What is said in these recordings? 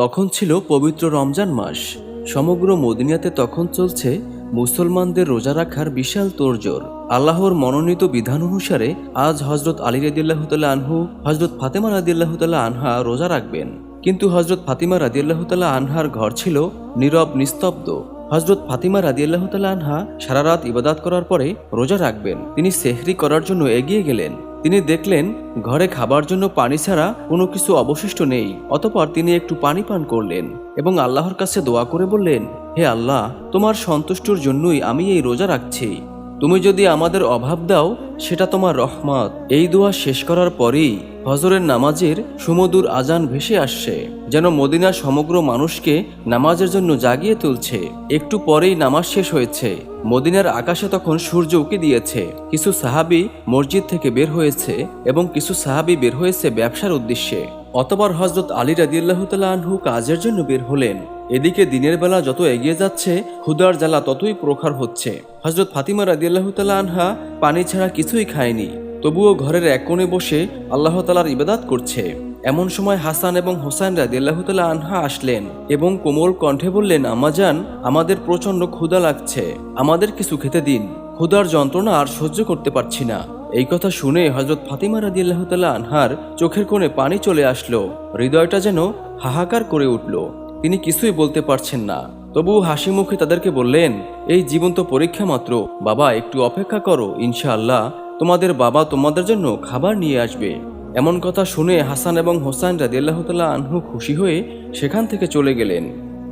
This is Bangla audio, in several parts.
তখন ছিল পবিত্র রমজান মাস। সমগ্র মদিনিয়াতে তখন চলছে মুসলমানদের রোজা রাখার বিশাল তোড়জোড়। আল্লাহর মনোনীত বিধান অনুসারে আজ হজরত আলী রাদিল্লাহ তাল্লাহ আনহু হজরত ফাতেমা রাদিল্লাহ তাল্লাহ আনহা রোজা রাখবেন। কিন্তু হজরত ফাতিমা রাদিল্লাহ তাল্লাহ আনহার ঘর ছিল নীরব, নিস্তব্ধ। হজরত ফাতিমা রাদিয়াল্লাহ আনহা সারা রাত ইবাদাত করার পরে রোজা রাখবেন। তিনি সেহরি করার জন্য এগিয়ে গেলেন। তিনি দেখলেন, ঘরে খাবার জন্য পানি ছাড়া কোনো কিছু অবশিষ্ট নেই। অতপর তিনি একটু পানি পান করলেন এবং আল্লাহর কাছে দোয়া করে বললেন, হে আল্লাহ, তোমার সন্তুষ্টর জন্যই আমি এই রোজা রাখছি। তুমি যদি আমাদের অভাব দাও, সেটা তোমার রহমত। এই দোয়া শেষ করার পরেই হজরের নামাজের সুমধুর আজান ভেসে আসছে, যেন মদিনা সমগ্র মানুষকে নামাজের জন্য জাগিয়ে তুলছে। একটু পরেই নামাজ শেষ হয়েছে। মদিনার আকাশে তখন সূর্য উকি দিয়েছে। কিছু সাহাবি মসজিদ থেকে বের হয়েছে এবং কিছু সাহাবি বের হয়েছে ব্যবসার উদ্দেশ্যে। অতবার হজরত আলী রাদিয়াল্লাহ আনহু কাজের জন্য বের হলেন। এদিকে দিনের বেলা যত এগিয়ে যাচ্ছে, হুদার জ্বালা ততই প্রখর হচ্ছে। হজরত ফাতিমা রাদিয়াল্লাহ আনহা পানি ছাড়া কিছুই খায়নি। তবুও ঘরের এক কোণে বসে আল্লাহ তালার ইবাদাত করছে। এমন সময় হাসান এবং হোসাইন রাদিয়াল্লাহতাল্লাহ আনহা আসলেন এবং কোমল কণ্ঠে বললেন আমাজান আমাদের প্রচণ্ড ক্ষুধা লাগছে। আমাদের কিছু খেতে দিন। ক্ষুধার যন্ত্রণা আর সহ্য করতে পারছি না। এই কথা শুনে হজরত ফাতিমা রাদিয়াল্লাহতাল্লাহ আনহার চোখের কোণে পানি চলে আসলো। হৃদয়টা যেন হাহাকার করে উঠল। তিনি কিছুই বলতে পারছেন না। তবু হাসি মুখে তাদেরকে বললেন, এই জীবন্ত পরীক্ষা মাত্র। বাবা, একটু অপেক্ষা করো, ইনশাআল্লাহ তোমাদের বাবা তোমাদের জন্য খাবার নিয়ে আসবে। এমন কথা শুনে হাসান এবং হোসাইন রাদিয়াল্লাহতাল্লাহ আনহু খুশি হয়ে সেখান থেকে চলে গেলেন।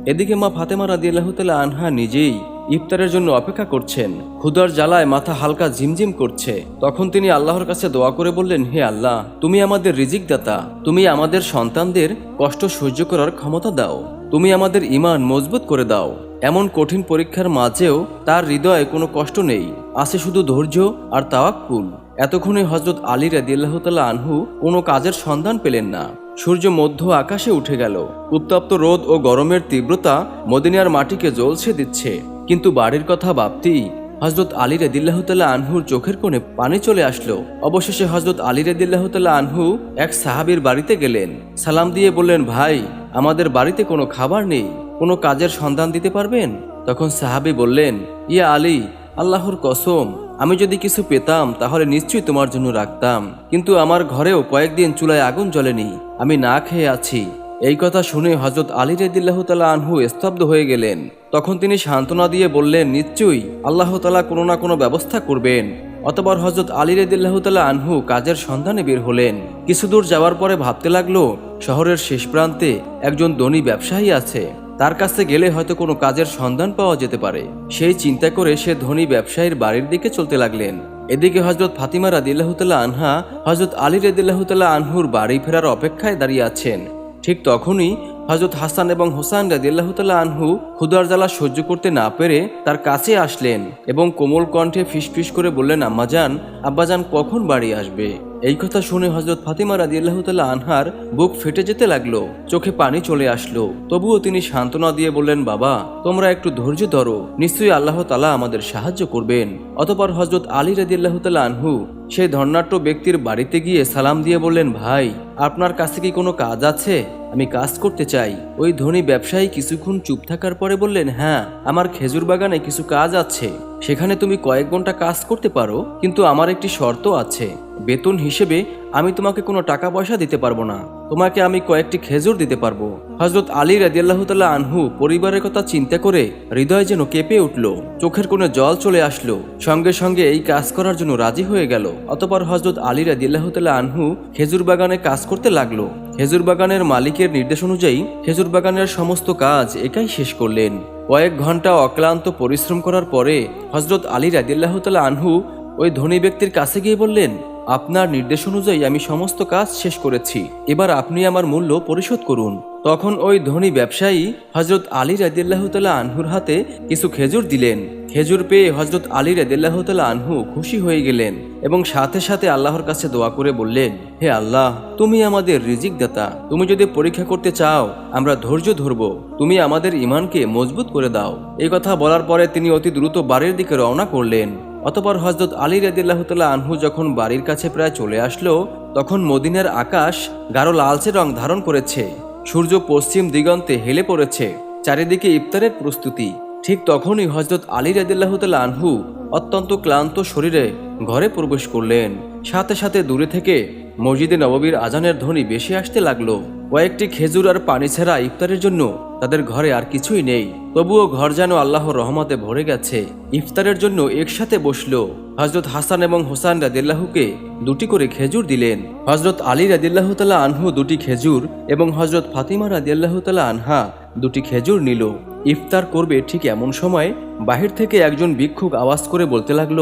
এদিকে মা ফাতেমা রাদিয়াল্লাহতাল্লাহ আনহা নিজেই ইফতারের জন্য অপেক্ষা করছেন। ক্ষুদার জ্বালায় মাথা হালকা ঝিমঝিম করছে। তখন তিনি আল্লাহর কাছে দোয়া করে বললেন, হে আল্লাহ, তুমি আমাদের রিজিক দাতা তুমি আমাদের সন্তানদের কষ্ট সহ্য করার ক্ষমতা দাও। তুমি আমাদের ইমান মজবুত করে দাও। এমন কঠিন পরীক্ষার মাঝেও তার হৃদয়ে কোনো কষ্ট নেই। আছে শুধু ধৈর্য আর তাওয়াক্কুল। এতক্ষণে হজরত আলী রাদিয়াল্লাহতাল্লাহ আনহু কোনো কাজের সন্ধান পেলেন না। সূর্য মধ্য আকাশে উঠে গেল। উত্তপ্ত রোদ ও গরমের তীব্রতা মদিনার মাটিকে জ্বলছে দিচ্ছে। কিন্তু বাড়ির কথা ভাবতেই হজরত আলী রেদিল্লাহতাল্লাহ আনহুর চোখের কোণে পানি চলে আসলো। অবশেষে হজরত আলী রেদিল্লাহতাল্লাহ আনহু এক সাহাবির বাড়িতে গেলেন। সালাম দিয়ে বললেন, ভাই, আমাদের বাড়িতে কোনো খাবার নেই। কোনো কাজের সন্ধান দিতে পারবেন? তখন সাহাবি বললেন, ইয়া আলী, আল্লাহর কসম, আমি যদি কিছু পেতাম তাহলে নিশ্চয়ই তোমার জন্য রাখতাম। কিন্তু আমার ঘরেও কয়েকদিন চুলায় আগুন জ্বলেনি। আমি না খেয়ে আছি। এই কথা শুনে হজরত আলী রেদিল্লাহ তালা আনহু স্তব্ধ হয়ে গেলেন। তখন তিনি সান্ত্বনা দিয়ে বললেন, নিশ্চয়ই আল্লাহ তালা কোনো না কোনো ব্যবস্থা করবেন। অতবার হজরত আলী রেদিল্লাহ তালা আনহু কাজের সন্ধানে বের হলেন। কিছু দূর যাওয়ার পরে ভাবতে লাগল, শহরের শেষ প্রান্তে একজন ধনী ব্যবসায়ী আছে। তার কাছে গেলে হয়তো কোনো কাজের সন্ধান পাওয়া যেতে পারে। সেই চিন্তা করে সে ধনী ব্যবসায়ীর বাড়ির দিকে চলতে লাগলেন। এদিকে হজরত ফাতিমা রাদিল্লাহতাল্লাহ আনহা হজরত আলী রাদিল্লাহতাল্লাহ আনহুর বাড়ি ফেরার অপেক্ষায় দাঁড়িয়ে আছেন। ঠিক তখনই হজরত হাসান এবং হোসান রাদিল্লাহতাল্লাহ আনহু ক্ষুদার জ্বালা সহ্য করতে না পেরে তার কাছে আসলেন এবং কোমল কণ্ঠে ফিসফিস করে বললেন আম্মাজান আব্বাজান কখন বাড়ি আসবে? এই কথা শুনে হজরত ফাতিমা রাদিয়াল্লাহতাল্লাহ আনহার বুক ফেটে যেতে লাগল, চোখে পানি চলে আসলো। তবুও তিনি সান্ত্বনা দিয়ে বললেন, বাবা, তোমরা একটু ধৈর্য ধরো, নিশ্চয়ই আল্লাহ তালা আমাদের সাহায্য করবেন। অতপর হজরত আলী রাদিয়াল্লাহতাল্লাহ আনহু সেই ধর্নাট্য ব্যক্তির বাড়িতে গিয়ে সালাম দিয়ে বললেন, ভাই, আপনার কাছে কি কোনো কাজ আছে? আমি কাজ করতে চাই। ওই ধনী ব্যবসায়ী কিছুক্ষণ চুপ থাকার পরে বললেন হ্যাঁ আমার খেজুর বাগানে কিছু কাজ আছে। সেখানে তুমি কয়েক ঘণ্টা কাজ করতে পারো, কিন্তু আমার একটি শর্ত আছে। বেতন হিসেবে আমি তোমাকে কোনো টাকা পয়সা দিতে পারব না। তোমাকে আমি কয়েকটি খেজুর দিতে পারব। হজরত আলী রাজিয়াল্লাহতাল্লাহ আনহু পরিবারের কথা চিন্তা করে হৃদয় যেন কেঁপে উঠল। চোখের কোনো জল চলে আসলো। সঙ্গে সঙ্গে এই কাজ করার জন্য রাজি হয়ে গেল। অতপর হজরত আলী রাজিয়াল্লাহতাল্লাহ আনহু খেজুর বাগানে কাজ করতে লাগল। খেজুর বাগানের মালিকের নির্দেশ অনুযায়ী খেজুর বাগানের সমস্ত কাজ একাই শেষ করলেন। কয়েক ঘণ্টা অক্লান্ত পরিশ্রম করার পরে হজরত আলী রাদিল্লাহতাল্লাহ আনহু ওই ধনী ব্যক্তির কাছে গিয়ে বললেন আপনার নির্দেশ অনুযায়ী আমি সমস্ত কাজ শেষ করেছি। এবার আপনি আমার মূল্য পরিশোধ করুন। তখন ওই ধনী ব্যবসায়ী হজরত আলী রাদিল্লাহতাল্লাহ আনহুর হাতে কিছু খেজুর দিলেন। খেজুর পেয়ে হজরত আলী রাদিল্লাহতাল্লাহ আনহু খুশি হয়ে গেলেন এবং সাথে সাথে আল্লাহর কাছে দোয়া করে বললেন, হে আল্লাহ, তুমি আমাদের রিজিক দাতা তুমি যদি পরীক্ষা করতে চাও, আমরা ধৈর্য ধরব। তুমি আমাদের ইমানকে মজবুত করে দাও। এই কথা বলার পরে তিনি অতি দ্রুত বাড়ির দিকে রওনা করলেন। অতপর হজরত আলী রাদিল্লাহতাল্লাহ আনহু যখন বাড়ির কাছে প্রায় চলে আসলো, তখন মদিনার আকাশ গাঢ় লালচে রং ধারণ করেছে। সূর্য পশ্চিম দিগন্তে হেলে পড়েছে। চারিদিকে ইফতারের প্রস্তুতি। ঠিক তখনই হজরত আলী রাদিল্লাহ তাল্লাহ আনহু অত্যন্ত ক্লান্ত শরীরে ঘরে প্রবেশ করলেন। সাথে সাথে দূরে থেকে মসজিদে নববীর আজানের ধ্বনি বেশি আসতে লাগল। কয়েকটি খেজুর আর পানি ছাড়া ইফতারের জন্য তাদের ঘরে আর কিছুই নেই। তবুও ঘর যেন আল্লাহর রহমতে ভরে গেছে। ইফতারের জন্য একসাথে বসল। হজরত হাসান এবং হোসান রাদিল্লাহুকে দুটি করে খেজুর দিলেন। হজরত আলী রাদিল্লাহ তালা আনহু দুটি খেজুর এবং হজরত ফাতিমা রাদিল্লাহ তালা আনহা দুটি খেজুর নিল। ইফতার করবে ঠিক এমন সময় বাহির থেকে একজন ভিক্ষুক আওয়াজ করে বলতে লাগল,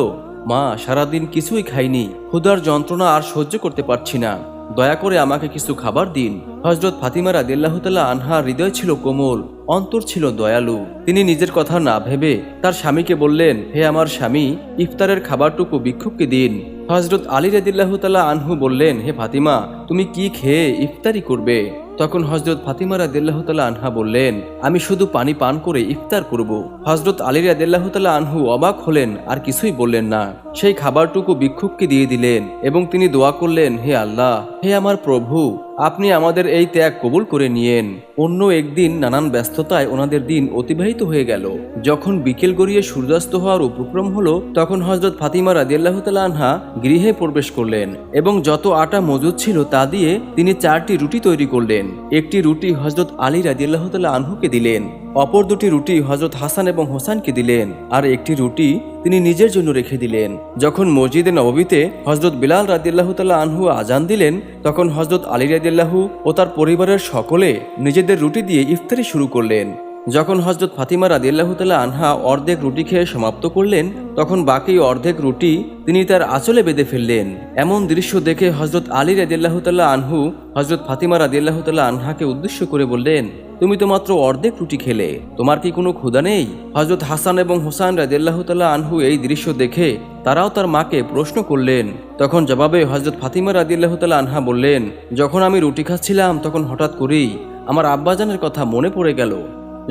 মা, সারাদিন কিছুই খাইনি। ক্ষুধার যন্ত্রণা আর সহ্য করতে পারছি না। দয়া করে আমাকে কিছু খাবার দিন। হজরত ফাতিমা রাদিল্লাহতাল্লাহ আনহার হৃদয় ছিল কোমল, অন্তর ছিল দয়ালু। তিনি নিজের কথা না ভেবে তার স্বামীকে বললেন, হে আমার স্বামী, ইফতারের খাবারটুকু ভিক্ষুককে দিন। হজরত আলী রাদিল্লাহতাল্লাহ আনহু বললেন, হে ফাতিমা, তুমি কি খেয়ে ইফতারি করবে? তখন হজরত ফাতিমা রাদিল্লাহতাল্লাহ আনহা বললেন, আমি শুধু পানি পান করে ইফতার করব। হজরত আলী রাদিল্লাহতাল্লাহ আনহু অবাক হলেন, আর কিছুই বললেন না। সেই খাবারটুকু বিক্ষুবকে দিয়ে দিলেন এবং তিনি দোয়া করলেন, হে আল্লাহ, হে আমার প্রভু আপনি আমাদের এই ত্যাগ কবুল করে নিয়েন। অন্য একদিন নানান ব্যস্ততায় ওনাদের দিন অতিবাহিত হয়ে গেল। যখন বিকেল গড়িয়ে সূর্যাস্ত হওয়ার উপক্রম হলো, তখন হজরত ফাতিমা রাজিয়াল্লাহ আনহা গৃহে প্রবেশ করলেন এবং যত আটা মজুদ ছিল তা দিয়ে তিনি চারটি রুটি তৈরি করলেন। একটি রুটি হজরত আলী রাজিয়াল্লাহ আনহুকে দিলেন। অপর দুটি রুটি হজরত হাসান এবং হোসানকে দিলেন, আর একটি রুটি তিনি নিজের জন্য রেখে দিলেন। যখন মসজিদে নববীতে হজরত বিলাল রাদিল্লাহ তাল্লাহ আনহু আজান দিলেন, তখন হজরত আলী রাদিল্লাহু ও তার পরিবারের সকলে নিজেদের রুটি দিয়ে ইফতারি শুরু করলেন। যখন হজরত ফাতিমা রাদিল্লাহ তাল্লাহ আনহা অর্ধেক রুটি খেয়ে সমাপ্ত করলেন, তখন বাকি অর্ধেক রুটি তিনি তার আঁচলে বেঁধে ফেললেন। এমন দৃশ্য দেখে হজরত আলী রাদিল্লাহ তাল্লাহ আনহু হজরত ফাতিমা রাদিল্লাহ তাল্লাহ আনহাকে উদ্দেশ্য করে বললেন, তুমি তো মাত্র অর্ধেক রুটি খেলে, তোমার কি কোনো ক্ষুধা নেই? হজরত হাসান এবং হোসান রাজিয়াল্লাহ তাল্লাহ আনহু এই দৃশ্য দেখে তারাও তার মাকে প্রশ্ন করলেন। তখন জবাবে হজরত ফাতিমা রাদিল্লাহ তাল্লাহ আনহা বললেন, যখন আমি রুটি খাচ্ছিলাম, তখন হঠাৎ করেই আমার আব্বাজানের কথা মনে পড়ে গেল।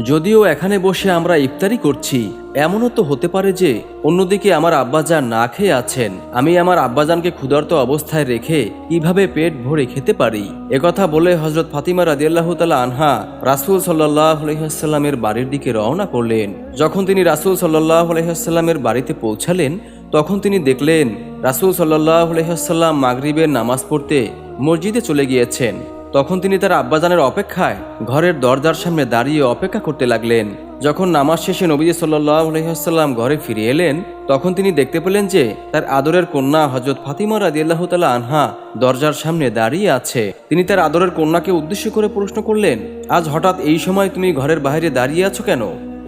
যদিও এখানে বসে আমরা ইফতারি করছি, এমনও তো হতে পারে যে অন্যদিকে আমার আব্বাজান না খেয়ে আছেন। আমি আমার আব্বাজানকে ক্ষুধার্ত অবস্থায় রেখে কীভাবে পেট ভরে খেতে পারি? একথা বলে হজরত ফাতিমা রাদিয়াল্লাহ তালা আনহা রাসুল সাল্লাহ আলহিহাস্লামের বাড়ির দিকে রওনা করলেন। যখন তিনি রাসুল সাল্লাহ আলহিহাস্লামের বাড়িতে পৌঁছালেন, তখন তিনি দেখলেন রাসুল সাল্লাহ আলহিহাস্লাম মাগরিবের নামাজ পড়তে মসজিদে চলে গিয়েছেন। তখন তিনি তার আব্বাজানের অপেক্ষায় ঘরের দরজার সামনে দাঁড়িয়ে অপেক্ষা করতে লাগলেন। যখন নামাজ শেষে নবী সাল্লাহ আলহিহাস্লাম ঘরে ফিরে এলেন, তখন তিনি দেখতে পেলেন যে তার আদরের কন্যা হজরত ফাতিমা রাদিয়াল্লাহ তালা আনহা দরজার সামনে দাঁড়িয়ে আছে। তিনি তার আদরের কন্যাকে উদ্দেশ্য করে প্রশ্ন করলেন, আজ হঠাৎ এই সময় তুমি ঘরের বাইরে দাঁড়িয়ে আছো কেন?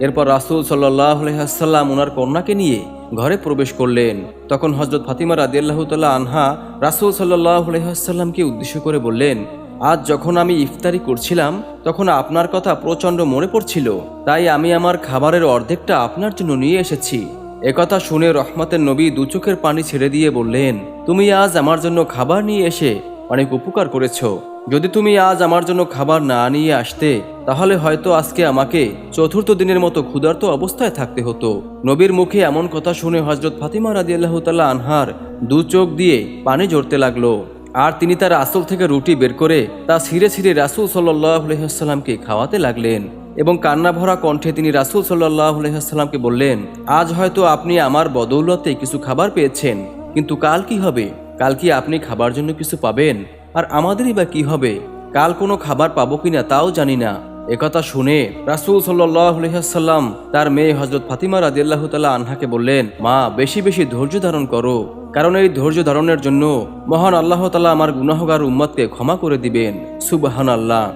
এরপর রাসুল সাল্লাহ আলহিহাস্লাম ওনার কন্যাকে নিয়ে ঘরে প্রবেশ করলেন। তখন হজরত ফাতিমা রাদিয়াল্লাহ তাল্লাহ আনহা রাসুল সাল্লাহ আলহিহাস্লামকে উদ্দেশ্য করে বললেন আজ যখন আমি ইফতারি করছিলাম, তখন আপনার কথা প্রচণ্ড মনে পড়ছিল। তাই আমি আমার খাবারের অর্ধেকটা আপনার জন্য নিয়ে এসেছি। একথা শুনে রহমতের নবী দু চোখের পানি ছেড়ে দিয়ে বললেন, তুমি আজ আমার জন্য খাবার নিয়ে এসে অনেক উপকার করেছ। যদি তুমি আজ আমার জন্য খাবার না নিয়ে আসতে, তাহলে হয়তো আজকে আমাকে চতুর্থ দিনের মতো ক্ষুধার্ত অবস্থায় থাকতে হতো। নবীর মুখে এমন কথা শুনে হজরত ফাতিমা রাদিয়াল্লাহ তাল্লাহ আনহার দু চোখ দিয়ে পানি জড়তে লাগল। আর তিনি তার আসল থেকে রুটি বের করে তা ছিঁড়ে ছিঁড়ে রাসুল সাল্লাহ আলহিহাস্লামকে খাওয়াতে লাগলেন এবং কান্না ভরা কণ্ঠে তিনি রাসুল সাল্লাহ আলহিহাস্লামকে বললেন, আজ হয়তো আপনি আমার বদৌলতে কিছু খাবার পেয়েছেন, কিন্তু কাল কি হবে? কাল কি আপনি খাবার জন্য কিছু পাবেন? আর আমাদেরই বা কি হবে? কাল কোনো খাবার পাবো কিনা তাও জানি না। একথা শুনে রাসুল সাল্লাম তার মেয়ে হজরত ফাতিমা রাজিয়াল্লাহ তাল্লাহ আনহাকে বললেন, মা, বেশি বেশি ধৈর্য ধারণ করো। কারণ এই ধৈর্য ধারণের জন্য মহান আল্লাহ তালা আমার গুনাহগার উম্মাদকে ক্ষমা করে দিবেন। সুবাহান আল্লাহ